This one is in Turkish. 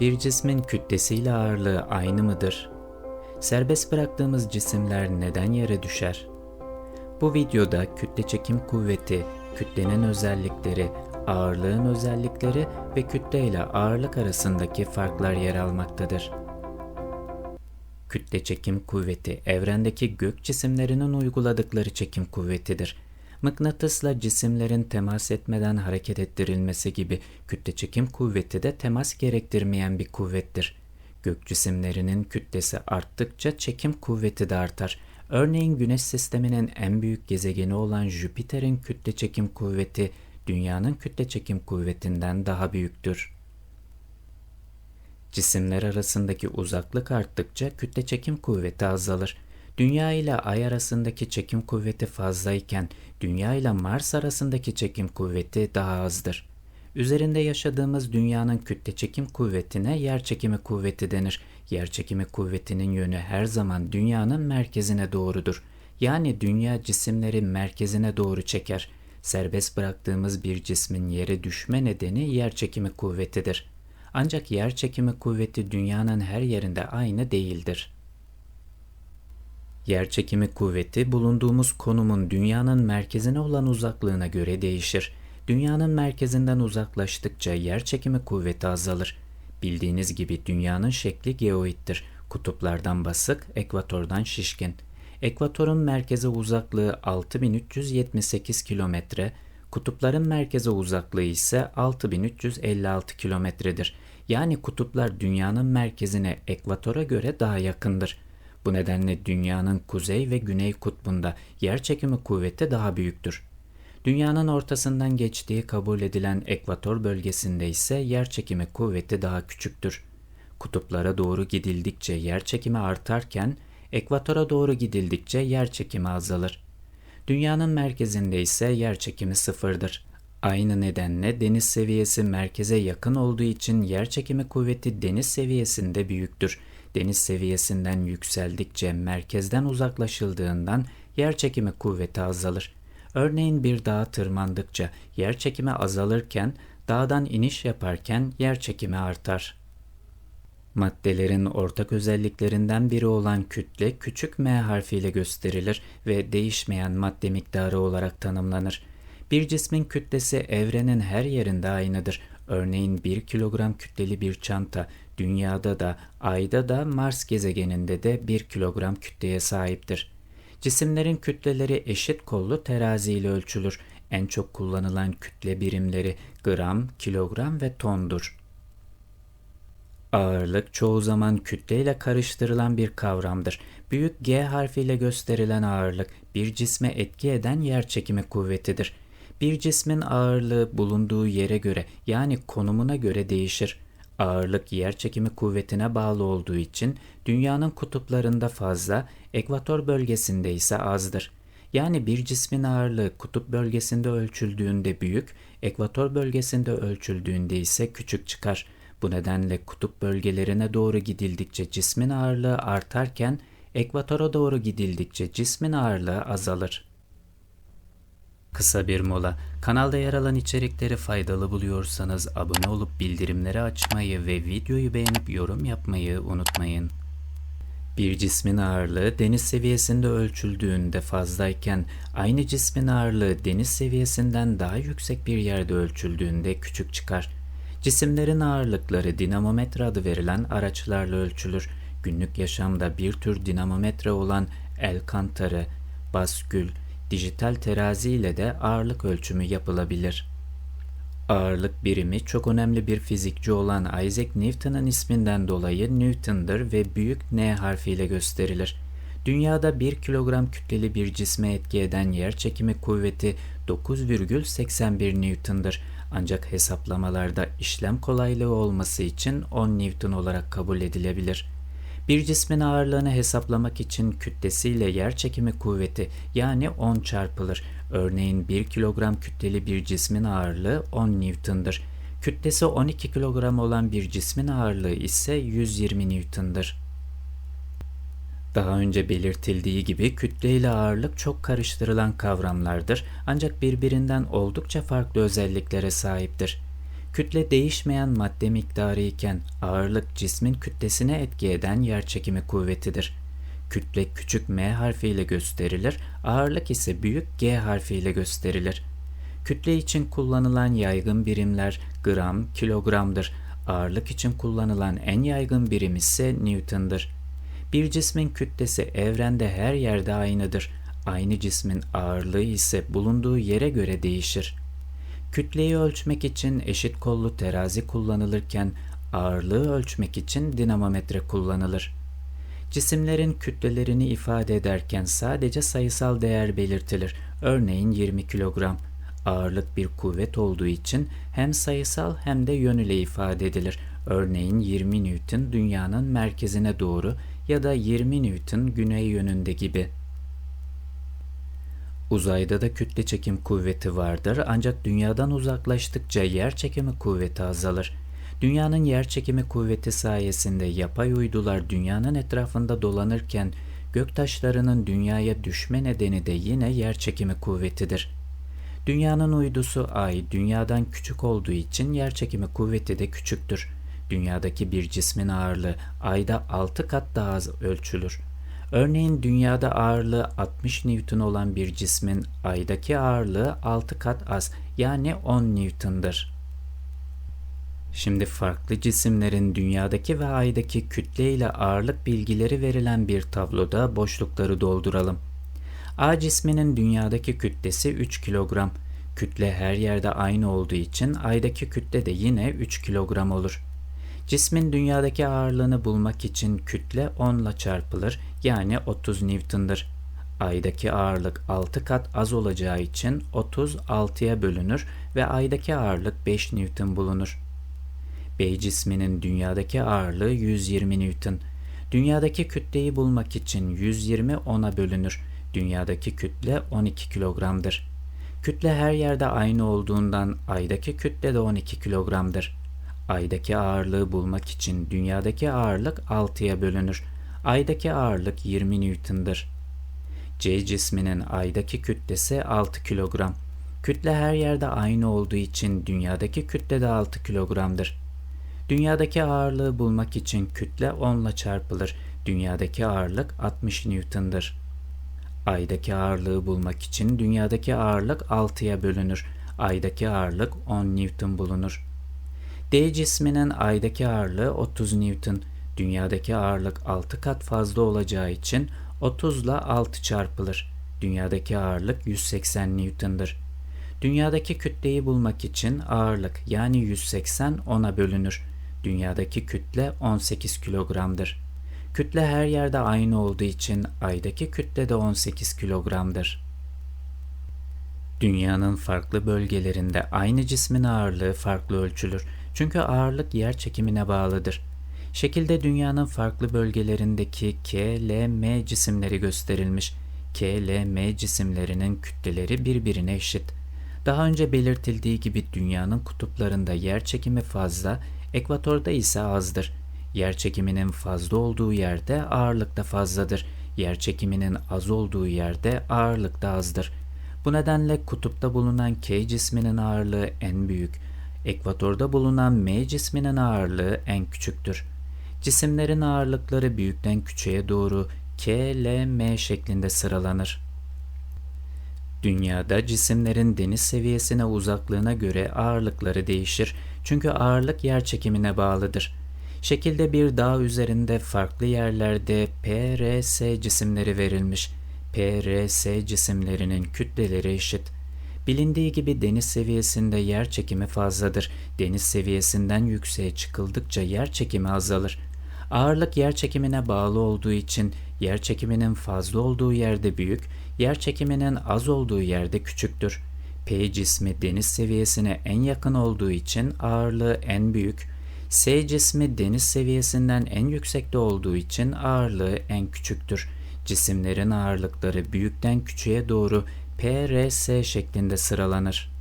Bir cismin kütlesiyle ağırlığı aynı mıdır? Serbest bıraktığımız cisimler neden yere düşer? Bu videoda kütle çekim kuvveti, kütlenin özellikleri, ağırlığın özellikleri ve kütle ile ağırlık arasındaki farklar yer almaktadır. Kütle çekim kuvveti evrendeki gök cisimlerinin uyguladıkları çekim kuvvetidir mıknatısla cisimlerin temas etmeden hareket ettirilmesi gibi kütle çekim kuvveti de temas gerektirmeyen bir kuvvettir. Gök cisimlerinin kütlesi arttıkça çekim kuvveti de artar. Örneğin Güneş sisteminin en büyük gezegeni olan Jüpiter'in kütle çekim kuvveti Dünya'nın kütle çekim kuvvetinden daha büyüktür. Cisimler arasındaki uzaklık arttıkça kütle çekim kuvveti azalır. Dünya ile Ay arasındaki çekim kuvveti fazlayken Dünya ile Mars arasındaki çekim kuvveti daha azdır. Üzerinde yaşadığımız dünyanın kütle çekim kuvvetine yer çekimi kuvveti denir. Yer çekimi kuvvetinin yönü her zaman dünyanın merkezine doğrudur. Yani dünya cisimleri merkezine doğru çeker. Serbest bıraktığımız bir cismin yere düşme nedeni yer çekimi kuvvetidir. Ancak yer çekimi kuvveti dünyanın her yerinde aynı değildir. Yerçekimi kuvveti bulunduğumuz konumun dünyanın merkezine olan uzaklığına göre değişir. Dünyanın merkezinden uzaklaştıkça yerçekimi kuvveti azalır. Bildiğiniz gibi dünyanın şekli geoittir. Kutuplardan basık, ekvatordan şişkin. Ekvatorun merkeze uzaklığı 6378 kilometre, kutupların merkeze uzaklığı ise 6356 kilometredir. Yani kutuplar dünyanın merkezine ekvatora göre daha yakındır. Bu nedenle dünyanın kuzey ve güney kutbunda yer çekimi kuvveti daha büyüktür. Dünyanın ortasından geçtiği kabul edilen ekvator bölgesinde ise yer çekimi kuvveti daha küçüktür. Kutuplara doğru gidildikçe yer çekimi artarken ekvatora doğru gidildikçe yer çekimi azalır. Dünyanın merkezinde ise yer çekimi sıfırdır. Aynı nedenle deniz seviyesi merkeze yakın olduğu için yer çekimi kuvveti deniz seviyesinde büyüktür deniz seviyesinden yükseldikçe merkezden uzaklaşıldığından yer çekimi kuvveti azalır. Örneğin bir dağa tırmandıkça yer çekimi azalırken dağdan iniş yaparken yer çekimi artar. Maddelerin ortak özelliklerinden biri olan kütle küçük m harfiyle gösterilir ve değişmeyen madde miktarı olarak tanımlanır. Bir cismin kütlesi evrenin her yerinde aynıdır. Örneğin 1 kilogram kütleli bir çanta Dünyada da, Ay'da da, Mars gezegeninde de 1 kilogram kütleye sahiptir. Cisimlerin kütleleri eşit kollu terazi ile ölçülür. En çok kullanılan kütle birimleri gram, kilogram ve tondur. Ağırlık çoğu zaman kütleyle karıştırılan bir kavramdır. Büyük G harfiyle gösterilen ağırlık bir cisme etki eden yer çekimi kuvvetidir. Bir cismin ağırlığı bulunduğu yere göre yani konumuna göre değişir. Ağırlık yer çekimi kuvvetine bağlı olduğu için dünyanın kutuplarında fazla, ekvator bölgesinde ise azdır. Yani bir cismin ağırlığı kutup bölgesinde ölçüldüğünde büyük, ekvator bölgesinde ölçüldüğünde ise küçük çıkar. Bu nedenle kutup bölgelerine doğru gidildikçe cismin ağırlığı artarken ekvatora doğru gidildikçe cismin ağırlığı azalır. Kısa bir mola. Kanalda yer alan içerikleri faydalı buluyorsanız abone olup bildirimleri açmayı ve videoyu beğenip yorum yapmayı unutmayın. Bir cismin ağırlığı deniz seviyesinde ölçüldüğünde fazlayken aynı cismin ağırlığı deniz seviyesinden daha yüksek bir yerde ölçüldüğünde küçük çıkar. Cisimlerin ağırlıkları dinamometre adı verilen araçlarla ölçülür. Günlük yaşamda bir tür dinamometre olan el kantarı, baskül, dijital terazi ile de ağırlık ölçümü yapılabilir. Ağırlık birimi çok önemli bir fizikçi olan Isaac Newton'un isminden dolayı Newton'dır ve büyük N harfiyle gösterilir. Dünyada 1 kilogram kütleli bir cisme etki eden yer çekimi kuvveti 9,81 Newton'dır. Ancak hesaplamalarda işlem kolaylığı olması için 10 Newton olarak kabul edilebilir. Bir cismin ağırlığını hesaplamak için kütlesiyle yer çekimi kuvveti yani 10 çarpılır. Örneğin 1 kilogram kütleli bir cismin ağırlığı 10 Newton'dır. Kütlesi 12 kilogram olan bir cismin ağırlığı ise 120 Newton'dır. Daha önce belirtildiği gibi kütle ile ağırlık çok karıştırılan kavramlardır ancak birbirinden oldukça farklı özelliklere sahiptir. Kütle değişmeyen madde miktarı iken ağırlık cismin kütlesine etki eden yerçekimi kuvvetidir. Kütle küçük m harfiyle gösterilir, ağırlık ise büyük g harfiyle gösterilir. Kütle için kullanılan yaygın birimler gram, kilogramdır. Ağırlık için kullanılan en yaygın birim ise Newton'dır. Bir cismin kütlesi evrende her yerde aynıdır. Aynı cismin ağırlığı ise bulunduğu yere göre değişir. Kütleyi ölçmek için eşit kollu terazi kullanılırken ağırlığı ölçmek için dinamometre kullanılır. Cisimlerin kütlelerini ifade ederken sadece sayısal değer belirtilir. Örneğin 20 kilogram. Ağırlık bir kuvvet olduğu için hem sayısal hem de yön ile ifade edilir. Örneğin 20 Newton dünyanın merkezine doğru ya da 20 Newton güney yönünde gibi. Uzayda da kütle çekim kuvveti vardır ancak dünyadan uzaklaştıkça yer çekimi kuvveti azalır. Dünyanın yer çekimi kuvveti sayesinde yapay uydular dünyanın etrafında dolanırken göktaşlarının dünyaya düşme nedeni de yine yer çekimi kuvvetidir. Dünyanın uydusu ay dünyadan küçük olduğu için yer çekimi kuvveti de küçüktür. Dünyadaki bir cismin ağırlığı ayda 6 kat daha az ölçülür. Örneğin dünyada ağırlığı 60 Newton olan bir cismin aydaki ağırlığı 6 kat az yani 10 Newton'dır. Şimdi farklı cisimlerin dünyadaki ve aydaki kütle ile ağırlık bilgileri verilen bir tabloda boşlukları dolduralım. A cisminin dünyadaki kütlesi 3 kilogram. Kütle her yerde aynı olduğu için aydaki kütle de yine 3 kilogram olur. Cismin dünyadaki ağırlığını bulmak için kütle 10 ile çarpılır yani 30 Newton'dır. Aydaki ağırlık 6 kat az olacağı için 30 6'ya bölünür ve aydaki ağırlık 5 Newton bulunur. B cisminin dünyadaki ağırlığı 120 Newton. Dünyadaki kütleyi bulmak için 120 10'a bölünür. Dünyadaki kütle 12 kilogramdır. Kütle her yerde aynı olduğundan aydaki kütle de 12 kilogramdır. Aydaki ağırlığı bulmak için dünyadaki ağırlık 6'ya bölünür. Aydaki ağırlık 20 Newton'dır. C cisminin aydaki kütlesi 6 kilogram. Kütle her yerde aynı olduğu için dünyadaki kütle de 6 kilogramdır. Dünyadaki ağırlığı bulmak için kütle 10 ile çarpılır. Dünyadaki ağırlık 60 Newton'dır. Aydaki ağırlığı bulmak için dünyadaki ağırlık 6'ya bölünür. Aydaki ağırlık 10 Newton bulunur. D cisminin aydaki ağırlığı 30 Newton. Dünyadaki ağırlık 6 kat fazla olacağı için 30 ile 6 çarpılır. Dünyadaki ağırlık 180 Newton'dır. Dünyadaki kütleyi bulmak için ağırlık yani 180 10'a bölünür. Dünyadaki kütle 18 kilogramdır. Kütle her yerde aynı olduğu için aydaki kütle de 18 kilogramdır. Dünyanın farklı bölgelerinde aynı cismin ağırlığı farklı ölçülür. Çünkü ağırlık yer çekimine bağlıdır. Şekilde dünyanın farklı bölgelerindeki K, L, M cisimleri gösterilmiş. K, L, M cisimlerinin kütleleri birbirine eşit. Daha önce belirtildiği gibi dünyanın kutuplarında yer çekimi fazla, ekvatorda ise azdır. Yer çekiminin fazla olduğu yerde ağırlık da fazladır. Yer çekiminin az olduğu yerde ağırlık da azdır. Bu nedenle kutupta bulunan K cisminin ağırlığı en büyük, ekvatorda bulunan M cisminin ağırlığı en küçüktür. Cisimlerin ağırlıkları büyükten küçüğe doğru K, L, M şeklinde sıralanır. Dünyada cisimlerin deniz seviyesine uzaklığına göre ağırlıkları değişir çünkü ağırlık yer çekimine bağlıdır. Şekilde bir dağ üzerinde farklı yerlerde P, R, S cisimleri verilmiş. P, R, S cisimlerinin kütleleri eşit. Bilindiği gibi deniz seviyesinde yer çekimi fazladır. Deniz seviyesinden yükseğe çıkıldıkça yer çekimi azalır. Ağırlık yer çekimine bağlı olduğu için yer çekiminin fazla olduğu yerde büyük, yer çekiminin az olduğu yerde küçüktür. P cismi deniz seviyesine en yakın olduğu için ağırlığı en büyük, S cismi deniz seviyesinden en yüksekte olduğu için ağırlığı en küçüktür. Cisimlerin ağırlıkları büyükten küçüğe doğru PRS şeklinde sıralanır.